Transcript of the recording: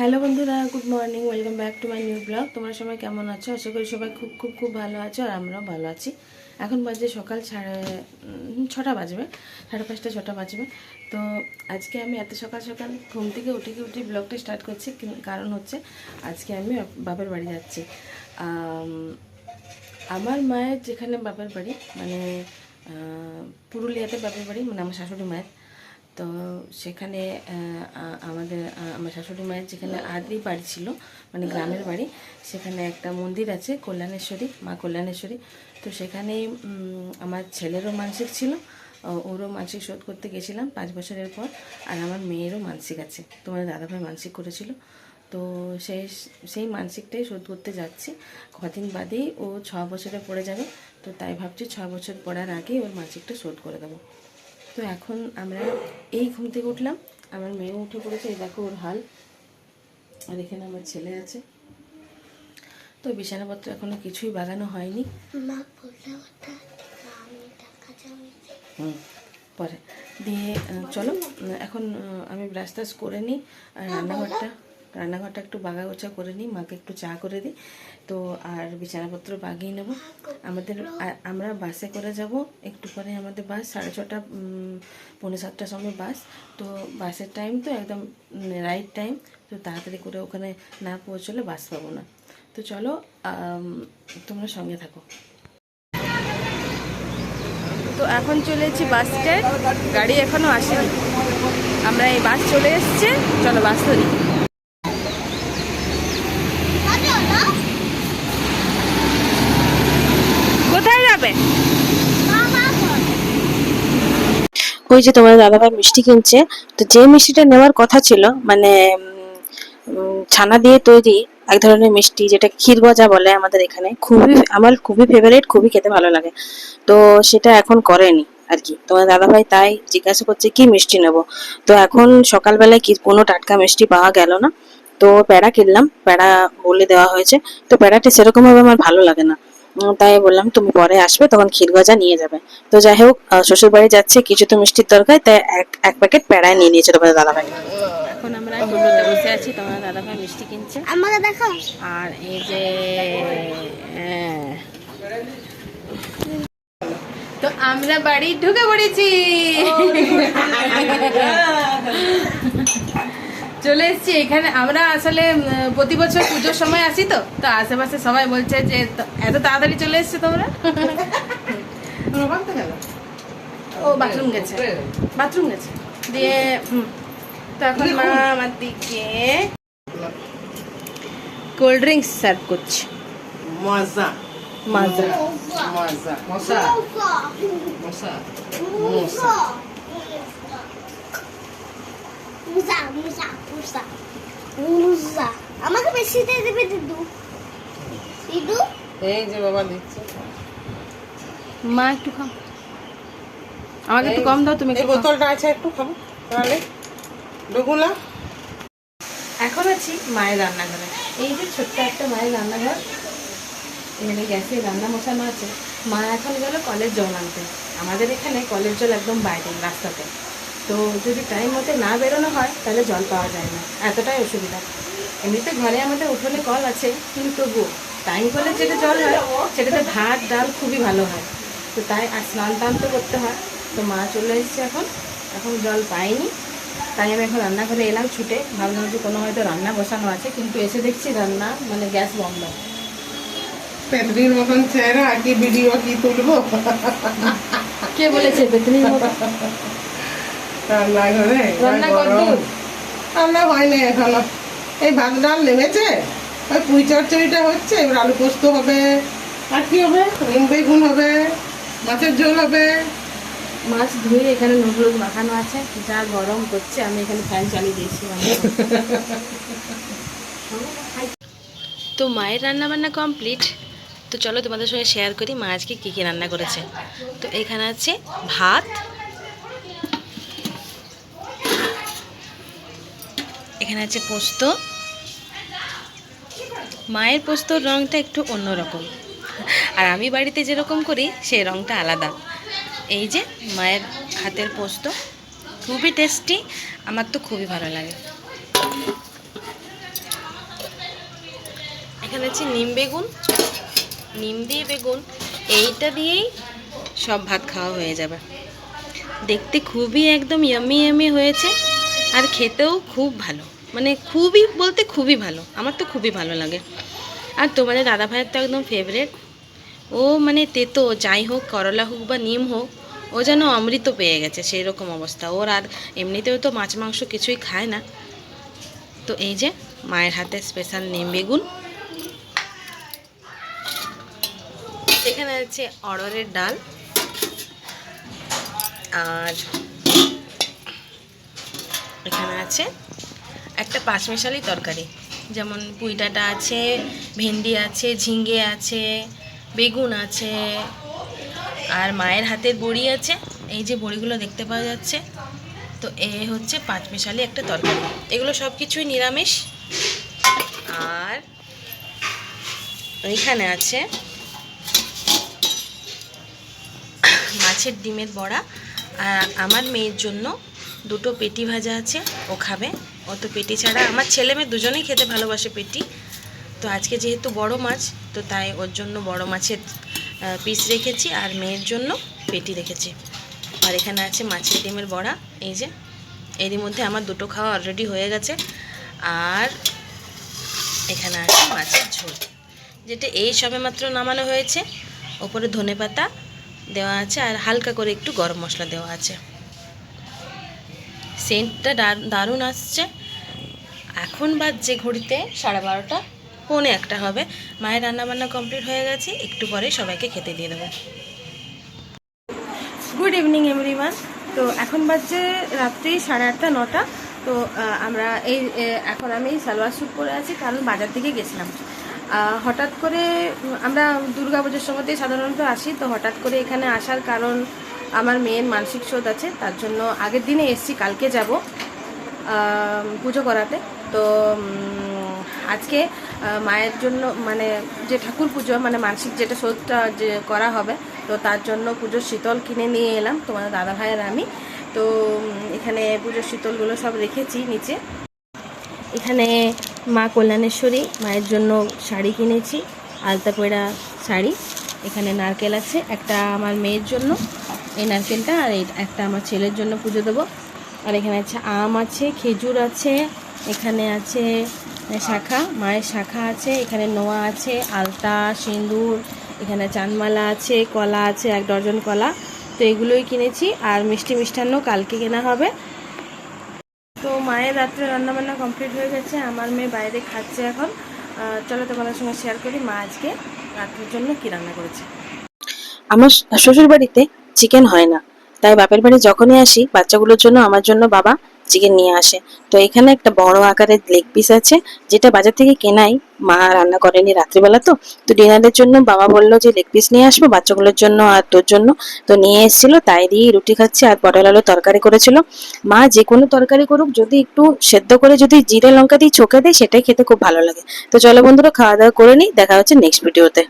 Hello বন্ধুরা, good morning, welcome back to my new blog. তোমরা সবাই কেমন আছো? আশা করি সবাই খুব খুব খুব ভালো আছো আর আমরাও ভালো আছি। এখন বাজে সকাল সাড়ে ছটা বাজবে, সাড়ে পাঁচটা, ছটা বাজবে। তো আজকে আমি এত সকাল সকাল ঘুম থেকে উঠে কি উঠে ব্লগটা স্টার্ট করছি কারণ হচ্ছে আজকে আমি বাপের বাড়ি যাচ্ছি। আমার মায়ের যেখানে বাপের বাড়ি মানে পুরুলিয়াতে বাপের বাড়ি মানে আমার শাশুড়ি মায়ের তো সেখানে আমাদের আমার শাশুড়ি মায়ের যেখানে আদি বাড়ি ছিল মানে গ্রামের বাড়ি সেখানে একটা মন্দির আছে কল্যাণেশ্বরী মা কল্যাণেশ্বরী। তো সেখানে উম, আমার ছেলেরও মানসিক ছিল ওরও মানসিক শোধ করতে গেছিলাম পাঁচ বছরের পর আর আমার মেয়েরও মানসিক আছে। তোমার দাদাভাই মানসিক করেছিল। তো সেই সেই মানসিকটাই শোধ করতে যাচ্ছি। কদিন বাদেই ও ছ বছরে পড়ে যাবে তো তাই ভাবছি ছ বছর পড়ার আগেই ওর মানসিকটা শোধ করে দেবো। তো এখন আমরা এই ঘুম থেকে উঠলাম। আমার মেয়ে উঠে পড়েছে এই দেখো ওর হাল। আর এখানে আমার ছেলে আছে। তো বিছানাপত্র এখনও কিছুই বাগানো হয়নি। হুম পরে। দিয়ে চলো এখন আমি ব্রাশ টাশ করে নিই। আর রান্নাঘরটা রান্নাঘরটা একটু বাগা গোছা করে নিই, মাকে একটু চা করে দিই। তো আর বিছানাপত্র বাগিয়ে নেব। আমাদের আমরা বাসে করে যাব একটু পরে আমাদের বাস, সাড়ে ছটা পৌনে সাতটার সময় বাস। তো বাসের টাইম তো একদম রাইট টাইম তো তাড়াতাড়ি করে ওখানে না পৌঁছলে বাস পাবো না। তো চলো তোমরা সঙ্গে থাকো। তো এখন চলে এসেছি বাস স্ট্যান্ড, গাড়ি এখনও আসেনি। আমরা এই বাস চলে এসছে, চলো বাস ধরি কোথায় যাবে ওই যে তোমার দাদাভাই মিষ্টি কিনছে, তো যে মিষ্টিটা নেওয়ার কথা ছিল মানে ছানা দিয়ে তৈরি এক ধরনের মিষ্টি যেটা ক্ষীর গজা বলে আমাদের এখানে, খুবই, আমার খুবই ফেভারিট খুবই খেতে ভালো লাগে। তো সেটা এখন করেনি আর কি। তোমার দাদাভাই তাই জিজ্ঞাসা করছে, কি মিষ্টি নেব? তো এখন সকালবেলায় কি কোনো টাটকা মিষ্টি পাওয়া গেল না। তো প্যাড়া কিনলাম প্যাড়া বলে দেওয়া হয়েছে। তো প্যাড়াটা সেরকম ভাবে আমার ভালো লাগে না। তাই বললাম তুমি পরে আসবে তখন ক্ষীর গজা নিয়ে যাবে। তো যাই হোক শ্বশুর বাড়ি যাচ্ছে কিছু তো মিষ্টির দরকার তাই এক এক প্যাকেট প্যাড়ায় নিয়ে নিয়েছে তোমাদের দাদাভাই। এখন আমরা টোটোতে বসে আছি তোমার দাদাভাই মিষ্টি কিনছে। দেখো আর এই যে। তো আমরা বাড়ি ঢুকে পড়েছি। চলে এসেছি এখানে। আমরা আসলে প্রতি বছর পুজোর সময় আসি তো তো আশেপাশে সবাই বলছে যে এত তাড়াতাড়ি চলে এসছে তোমরা? ও বাথরুম গেছে। বাথরুম গেছে। দিয়ে হুম, তো এখন মা আমার দিকে কোল্ড ড্রিঙ্কস সার্ভ করছে। মজা। মাজা। মজা। মশা মশা মশা আমাকে বেশি দিয়ে দেবে দিদু। দিদু? এই যে বাবা দিচ্ছে। মা একটু খাও। আমাকে একটু কম দাও তুমি এই বোতলটা আছে একটু খাব। তাহলে ডুগুলা। এখন আছি মায়ের রান্নাঘরে। এই যে ছোট্ট একটা মায়ের রান্নাঘর। এখানে গ্যাসে রান্না বসানো আছে। মা এখন গেল কলের জল আনতে। আমাদের এখানে কলের জল একদম বাইরে রাস্তাতে। তো যদি টাইম মতো না বেরোনো হয় তাহলে জল পাওয়া যায় না। এতটাই অসুবিধা। এমনিতে ঘরে আমাদের উঠোনে কল আছে কিন্তু তবুও টাইম কলের যেটা জল হয় সেটাতে ভাত ডাল খুবই ভালো হয়। তো তাই আর স্নান টান তো করতে হয়। তো মা চলে এসেছে এখন। এখন জল পাইনি। তাই আমি এখন রান্নাঘরে এলাম ছুটে। ভাবলাম যে কোনো হয়তো রান্না বসানো আছে কিন্তু এসে দেখছি রান্না মানে গ্যাস বন্ধ। মতন চেহারা কি ভিডিও কি তুলবো? কে বলেছে বেতনির মতো রান্নাঘরে রান্না। কদ্দূর? রান্না হয়নি এখনও। এই ভাত ডাল নেমেছে ওই পুঁই চচ্চড়িটা হচ্ছে এবার আলু পোস্ত হবে আর কি হবে নিম বেগুন হবে মাছের ঝোল হবে। মাছ ধুয়ে এখানে নুডলস মাখানো আছে যা গরম করছে আমি এখানে ফ্যান চালিয়ে দিয়েছি। তো মায়ের রান্না বান্না কমপ্লিট। তো চলো তোমাদের সঙ্গে শেয়ার করি মা আজকে কী কী রান্না করেছে। তো এখানে আছে ভাত এখানে আছে পোস্ত। মায়ের পোস্তর রঙটা একটু অন্যরকম। আর আমি বাড়িতে যেরকম করি, সেই রঙটা আলাদা। এই যে মায়ের হাতের পোস্ত, খুবই টেস্টি আমার তো খুবই ভালো লাগে। এখানে আছে নিম বেগুন। নিম দিয়ে বেগুন, এইটা দিয়েই সব ভাত খাওয়া হয়ে যাবে। দেখতে খুবই একদম ইয়ামি ইয়ামি হয়েছে, আর খেতেও খুব ভালো। মানে খুবই, বলতে খুবই ভালো। আমার তো খুবই ভালো লাগে। আর তোমাদের দাদা ভাইয়ের তো একদম ফেভারেট ও মানে তেতো, যাই হোক, করলা হোক বা নিম হোক, ও যেন অমৃত পেয়ে গেছে সেই রকম অবস্থা। ওর আর এমনিতেও তো মাছ, মাংস কিছুই খায় না। তো এই যে, মায়ের হাতে স্পেশাল নিম বেগুন। এখানে আছে অড়রের ডাল। আর এখানে আছে একটা পাঁচমেশালি তরকারি। যেমন পুঁই ডাঁটা আছে, ভেন্ডি আছে ঝিঙ্গে আছে, বেগুন আছে, আর মায়ের হাতের বড়ি আছে। এই যে বড়িগুলো দেখতে পাওয়া যাচ্ছে। তো এ হচ্ছে পাঁচমেশালি একটা তরকারি। এগুলো সব কিছুই নিরামিষ। আর এখানে আছে মাছের ডিমের বড়া। আর আমার মেয়ের জন্য দুটো পেটি ভাজা আছে, ও খাবে। ও তো পেটি ছাড়া, আমার ছেলে মেয়ে দুজনেই খেতে ভালোবাসে পেটি। তো আজকে যেহেতু বড় মাছ, তো তাই ওর জন্য বড় মাছের পিস রেখেছি, আর মেয়ের জন্য পেটি রেখেছি। আর এখানে আছে মাছের ডিমের বড়া, এই যে। এরই মধ্যে আমার দুটো খাওয়া অলরেডি হয়ে গেছে। আর এখানে আছে মাছের ঝোল, যেটা এই সবে মাত্র নামানো হয়েছে। ওপরে ধনে পাতা দেওয়া আছে, আর হালকা করে একটু গরম মশলা দেওয়া আছে। সেন্টটা দার- দারুণ আসছে। এখন বাজছে ঘড়িতে সাড়ে বারোটা, পৌনে একটা হবে। মায়ের রান্নাবান্না কমপ্লিট হয়ে গেছে, একটু পরে সবাইকে খেতে দিয়ে দেবো। গুড ইভিনিং এভরিওয়ান তো এখন বাজছে রাত্রি সাড়ে আটটা, নটা। তো আমরা এই এখন আমি সালোয়ার স্যুট পরে আছি, কারণ বাজার থেকে গেছিলাম। হঠাৎ করে আমরা দুর্গা পুজোর সময়তে সাধারণত আসি, তো হঠাৎ করে এখানে আসার কারণ আমার মেয়ের মানসিক শোধ আছে, তার জন্য আগের দিনে এসছি, কালকে যাব পুজো করাতে। তো আজকে মায়ের জন্য মানে যে ঠাকুর পুজো মানে মানসিক যেটা শোধটা যে করা হবে, তো তার জন্য পুজোর শীতল কিনে নিয়ে এলাম তোমার দাদা ভাইয়ের আমি। তো এখানে পুজোর শীতলগুলো সব রেখেছি নিচে। এখানে মা কল্যাণেশ্বরী, মায়ের জন্য শাড়ি কিনেছি, আলতা পয়রা শাড়ি। এখানে নারকেল আছে, একটা আমার মেয়ের জন্য। এই নারকেলটা আর একটা আমার ছেলের জন্য পুজো দেবো। আর এখানে আছে আম আছে, খেজুর আছে, এখানে আছে শাখা, মায়ের শাখা আছে, এখানে নোয়া আছে, আলতা, সিঁদুর, এখানে চানমালা আছে, কলা আছে, এক ডজন কলা। তো এগুলোই কিনেছি আর মিষ্টি মিষ্টান্ন কালকে কেনা হবে। তো মায়ের রাত্রে রান্নাবান্না কমপ্লিট হয়ে গেছে, আমার মেয়ে বাইরে খাচ্ছে এখন। চলো তোমাদের সঙ্গে শেয়ার করি মা আজকে রাত্রের জন্য কি রান্না করেছে। আমার শ্বশুর বাড়িতে চিকেন হয় না। তাই বাপের বাড়ি যখনই আসি, বাচ্চাগুলোর জন্য আমার জন্য বাবা চিকেন নিয়ে আসে। তো এখানে একটা বড় আকারের লেগ পিস আছে, যেটা বাজার থেকে কেনাই। মা রান্না করেনি রাত্রিবেলা তো। তো ডিনারের জন্য বাবা বলল যে লেগ পিস নিয়ে আসব বাচ্চাগুলোর জন্য আর তোর জন্য। তো নিয়ে এসেছিল, তাই দিয়ে রুটি খাচ্ছি আর পটল আলু তরকারি করেছিল। মা যে কোনো তরকারি করুক, যদি একটু সেদ্ধ করে যদি জিরে লঙ্কা দিয়ে চোখে দেয়, সেটাই খেতে খুব ভালো লাগে। তো চলো বন্ধুরা, খাওয়া দাওয়া করে নিই, দেখা হচ্ছে নেক্সট ভিডিওতে